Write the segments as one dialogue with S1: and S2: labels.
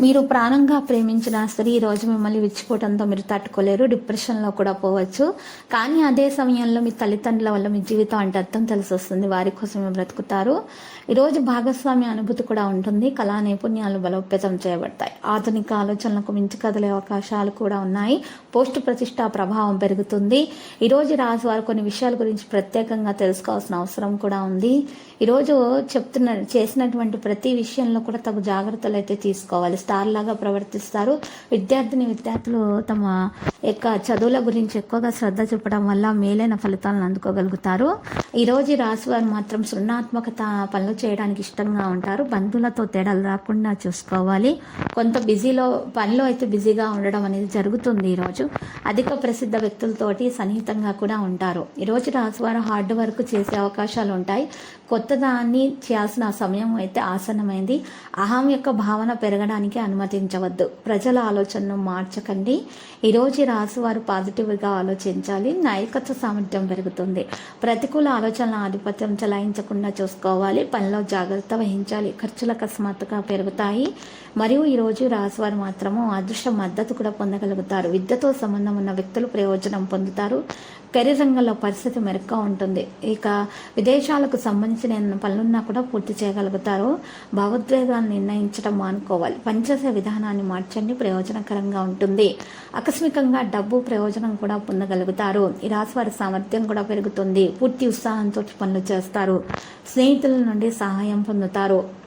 S1: మీరు ప్రాణంగా ప్రేమించిన స్త్రీ ఈరోజు మిమ్మల్ని విచ్చిపోవడంతో మీరు తట్టుకోలేరు డిప్రెషన్లో కూడా పోవచ్చు. కానీ అదే సమయంలో మీ తల్లిదండ్రుల వల్ల మీ జీవితం అంటే అర్థం తెలిసి వస్తుంది. వారి కోసమే బ్రతుకుతారు. ఈరోజు భాగస్వామి అనుభూతి కూడా ఉంటుంది. కళా నైపుణ్యాలు బలోపేతం చేయబడతాయి. ఆధునిక ఆలోచనలకు మించి కదిలే అవకాశాలు కూడా ఉన్నాయి. పోస్ట్ ప్రతిష్ట ప్రభావం పెరుగుతుంది. ఈరోజు రాజు వారు కొన్ని విషయాల గురించి ప్రత్యేకంగా తెలుసుకోవాల్సిన అవసరం కూడా ఉంది. ఈరోజు చెప్తున్న చేసినటువంటి ప్రతి విషయంలో కూడా తగు జాగ్రత్తలు అయితే తీసుకోవాలి. స్టార్ లాగా ప్రవర్తిస్తారు. విద్యార్థిని విద్యార్థులు తమ యొక్క చదువుల గురించి ఎక్కువగా శ్రద్ధ చూపడం వల్ల మేలైన ఫలితాలను అందుకోగలుగుతారు. ఈరోజు ఈ రాశి వారు మాత్రం సృణాత్మకత పనులు చేయడానికి ఇష్టంగా ఉంటారు. బంధువులతో తేడాలు రాకుండా చూసుకోవాలి. కొంత బిజీలో పనిలో అయితే బిజీగా ఉండడం అనేది జరుగుతుంది ఈరోజు అధిక ప్రసిద్ధ వ్యక్తులతోటి సన్నిహితంగా కూడా ఉంటారు. ఈరోజు రాశివారు హార్డ్ వర్క్ చేసే అవకాశాలు ఉంటాయి. కొత్త దాన్ని చేయాల్సిన సమయం అయితే ఆసన్నమైంది. అహం యొక్క భావన పెరగడానికి అనుమతించవద్దు. ప్రజల ఆలోచనను మార్చకండి. ఈరోజు రాశి వారు పాజిటివ్గా ఆలోచించాలి. నాయకత్వ సామర్థ్యం పెరుగుతుంది. ప్రతికూల ఆలోచనల ఆధిపత్యం చలాయించకుండా చూసుకోవాలి. పనిలో జాగ్రత్త వహించాలి. ఖర్చులు అకస్మాత్తుగా పెరుగుతాయి. మరియు ఈరోజు రాశివారు మాత్రము అదృష్ట మద్దతు కూడా పొందగలుగుతారు. విద్యతో సంబంధం ఉన్న వ్యక్తులు ప్రయోజనం పొందుతారు. కెరీర్ రంగంలో పరిస్థితి మెరుగ్గా ఉంటుంది. ఇక విదేశాలకు సంబంధించిన పనులున్నా కూడా పూర్తి చేయగలుగుతారు. భావోద్వేగాన్ని నిర్ణయించడం మానుకోవాలి. పనిచేసే విధానాన్ని మార్చండి. ప్రయోజనకరంగా ఉంటుంది. ఆకస్మికంగా డబ్బు ప్రయోజనం కూడా పొందగలుగుతారు. ఈ రాశి వారి సామర్థ్యం కూడా పెరుగుతుంది. పూర్తి ఉత్సాహంతో పనులు చేస్తారు. స్నేహితుల నుండి సహాయం పొందుతారు.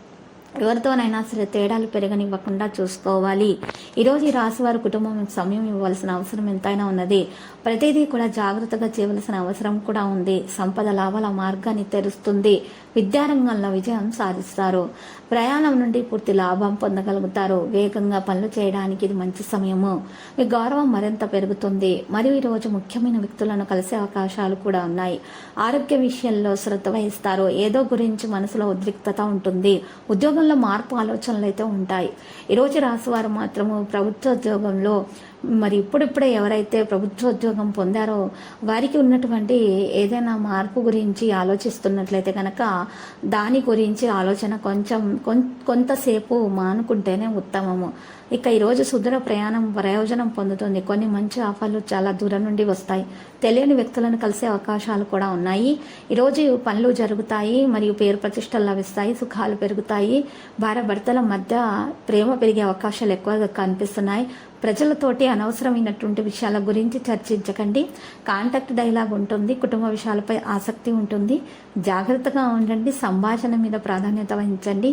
S1: ఎవరితోనైనా సరే తేడాలు పెరగనివ్వకుండా చూసుకోవాలి. ఈరోజు ఈ రాశి వారి కుటుంబం సమయం ఇవ్వాల్సిన అవసరం ఎంతైనా ఉన్నది. ప్రతిదీ కూడా జాగ్రత్తగా చేయవలసిన అవసరం కూడా ఉంది. సంపద లాభాల మార్గాన్ని తెరుస్తుంది. విద్యారంగంలో విజయం సాధిస్తారు. ప్రయాణం నుండి పూర్తి లాభం పొందగలుగుతారు. వేగంగా పనులు చేయడానికి ఇది మంచి సమయము. మీ గౌరవం మరింత పెరుగుతుంది. మరియు ఈరోజు ముఖ్యమైన వ్యక్తులను కలిసే అవకాశాలు కూడా ఉన్నాయి. ఆరోగ్య విషయంలో శ్రద్ధ వహిస్తారు. ఏదో గురించి మనసులో ఉద్రిక్తత ఉంటుంది. ఉద్యోగం మార్పు ఆలోచనలు అయితే ఉంటాయి. ఈరోజు రాశివారు మాత్రము ప్రభుత్వ ఉద్యోగంలో మరి ఇప్పుడిప్పుడే ఎవరైతే ప్రభుత్వ ఉద్యోగం పొందారో వారికి ఉన్నటువంటి ఏదైనా మార్పు గురించి ఆలోచిస్తున్నట్లయితే కనుక దాని గురించి ఆలోచన కొంచెం కొంతసేపు మానుకుంటేనే ఉత్తమము. ఇక ఈరోజు సుదూర ప్రయాణం ప్రయోజనం పొందుతుంది. కొన్ని మంచి ఆఫర్లు చాలా దూరం నుండి వస్తాయి. తెలియని వ్యక్తులను కలిసే అవకాశాలు కూడా ఉన్నాయి. ఈరోజు పనులు జరుగుతాయి మరియు పేరు ప్రతిష్టలు లభిస్తాయి సుఖాలు పెరుగుతాయి. భార్య భర్తల మధ్య ప్రేమ పెరిగే అవకాశాలు ఎక్కువగా కనిపిస్తున్నాయి. ప్రజలతోటి అనవసరమైనటువంటి విషయాల గురించి చర్చించకండి. కాంటాక్ట్ డైలాగ్ ఉంటుంది కుటుంబ విషయాలపై ఆసక్తి ఉంటుంది. జాగ్రత్తగా ఉండండి సంభాషణ మీద ప్రాధాన్యత వహించండి.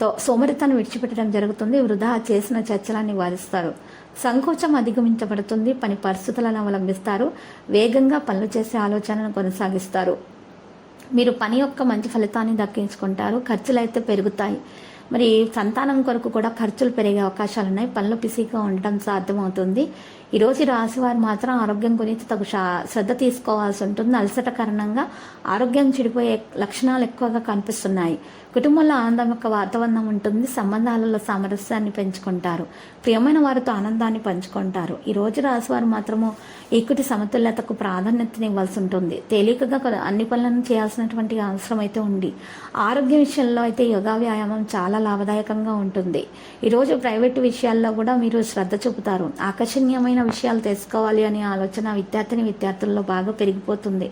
S1: తో సోమరితను విడిచిపెట్టడం జరుగుతుంది వృధా చేసిన చర్చలను నివారిస్తారు. సంకోచం అధిగమించబడుతుంది పని పరిస్థితులను అవలంబిస్తారు వేగంగా పనులు చేసే ఆలోచనను కొనసాగిస్తారు. మీరు పని యొక్క మంచి ఫలితాన్ని దక్కించుకుంటారు ఖర్చులు అయితే పెరుగుతాయి. మరి సంతానం కొరకు కూడా ఖర్చులు పెరిగే అవకాశాలు ఉన్నాయి పనులు పిసిగా ఉండటం సాధ్యమవుతుంది. ఈరోజు రాశివారు మాత్రం ఆరోగ్యం గురించి తగు శ్రద్ధ తీసుకోవాల్సి ఉంటుంది. అలసట కారణంగా ఆరోగ్యం చెడిపోయే లక్షణాలు ఎక్కువగా కనిపిస్తున్నాయి. కుటుంబంలో ఆనందం యొక్క వాతావరణం ఉంటుంది. సంబంధాలలో సామరస్యాన్ని పెంచుకుంటారు. ప్రియమైన వారితో ఆనందాన్ని పంచుకుంటారు. ఈ రోజు రాశివారు మాత్రము ఈకుటి సమతుల్యతకు ప్రాధాన్యతని ఇవ్వాల్సి ఉంటుంది. తేలికగా అన్ని పనులను చేయాల్సినటువంటి అవసరం అయితే ఉంది. ఆరోగ్య విషయంలో అయితే యోగా వ్యాయామం చాలా లాభదాయకంగా ఉంటుంది. ఈరోజు ప్రైవేటు విషయాల్లో కూడా మీరు శ్రద్ధ చూపుతారు. ఆకర్షణీయమైన విషయాలు తెలుసుకోవాలి అనే ఆలోచన విద్యార్థిని విద్యార్థుల్లో బాగా పెరిగిపోతుంది.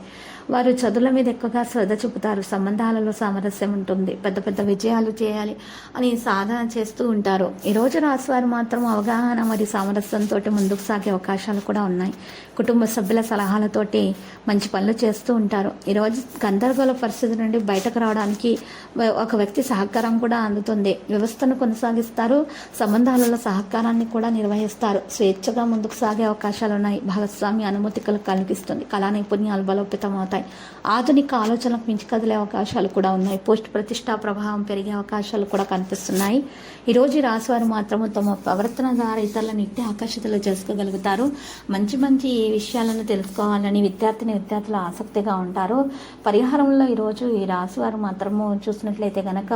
S1: వారు చదువుల మీద ఎక్కువగా శ్రద్ధ చూపుతారు. సంబంధాలలో సామరస్యం ఉంటుంది. పెద్ద పెద్ద విజయాలు చేయాలి అని సాధన చేస్తూ ఉంటారు. ఈరోజు రాశివారు మాత్రం అవగాహన మరియు సామరస్యంతో ముందుకు సాగే అవకాశాలు కూడా ఉన్నాయి. కుటుంబ సభ్యుల సలహాలతోటి మంచి పనులు చేస్తూ ఉంటారు. ఈరోజు గందరగోళ పరిస్థితి నుండి బయటకు రావడానికి ఒక వ్యక్తి సహకారం కూడా అందుతుంది. వ్యవస్థను కొనసాగిస్తారు. సంబంధాలలో సహకారాన్ని కూడా నిర్వహిస్తారు. స్వేచ్ఛగా ముందుకు సాగే అవకాశాలు ఉన్నాయి. భాగస్వామి అనుమతి కలిగిస్తుంది. కళా నైపుణ్యాలు బలోపేతం ఉంటాయి. ఆధునిక ఆలోచనలకు మించి కదిలే అవకాశాలు కూడా ఉన్నాయి. పోస్ట్ ప్రతిష్టా ప్రభావం పెరిగే అవకాశాలు కూడా కనిపిస్తున్నాయి. ఈరోజు ఈ రాశి వారు మాత్రము తమ ప్రవర్తన ద్వారా ఇతరులను ఇట్టే ఆకర్షితులు చేసుకోగలుగుతారు. మంచి మంచి విషయాలను తెలుసుకోవాలని విద్యార్థిని విద్యార్థులు ఆసక్తిగా ఉంటారు. పరిహారంలో ఈరోజు ఈ రాశి వారు మాత్రము చూసినట్లయితే కనుక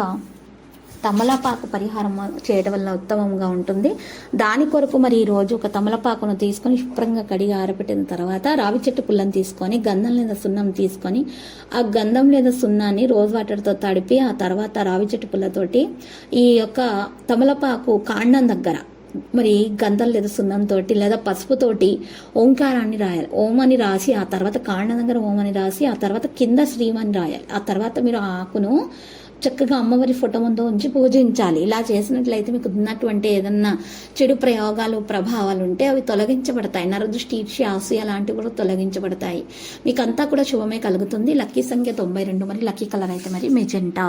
S1: తమలపాకు పరిహారం చేయడం వల్ల ఉత్తమంగా ఉంటుంది. దాని కొరకు మరి ఈ రోజు ఒక తమలపాకును తీసుకొని శుభ్రంగా కడిగి ఆరబెట్టిన తర్వాత రావి చెట్టు పుల్లని తీసుకొని గంధం లేదా సున్నం తీసుకొని ఆ గంధం లేదా సున్నాన్ని రోజ్ వాటర్తో తడిపి ఆ తర్వాత రావి చెట్టు పుల్లతోటి ఈ యొక్క తమలపాకు కాండం దగ్గర మరి గంధం లేదా సున్నంతో లేదా పసుపుతోటి ఓంకారాన్ని రాయాలి. ఓం అని రాసి ఆ తర్వాత కాండం దగ్గర ఓం అని రాసి ఆ తర్వాత కింద శ్రీమని రాయాలి. ఆ తర్వాత మీరు ఆ ఆకును చక్కగా అమ్మవారి ఫోటో ముందు ఉంచి పూజించాలి. ఇలా చేసినట్లయితే మీకు ఉన్నటువంటి ఏదన్నా చెడు ప్రయోగాలు ప్రభావాలు ఉంటే అవి తొలగించబడతాయి. నరదృష్టి ఈర్షి అసూయ లాంటివి కూడా తొలగించబడతాయి. మీకు అంతా కూడా శుభమే కలుగుతుంది. లక్కీ సంఖ్య తొంభై రెండు మరి లక్కీ కలర్ అయితే మరి మెజెంటా.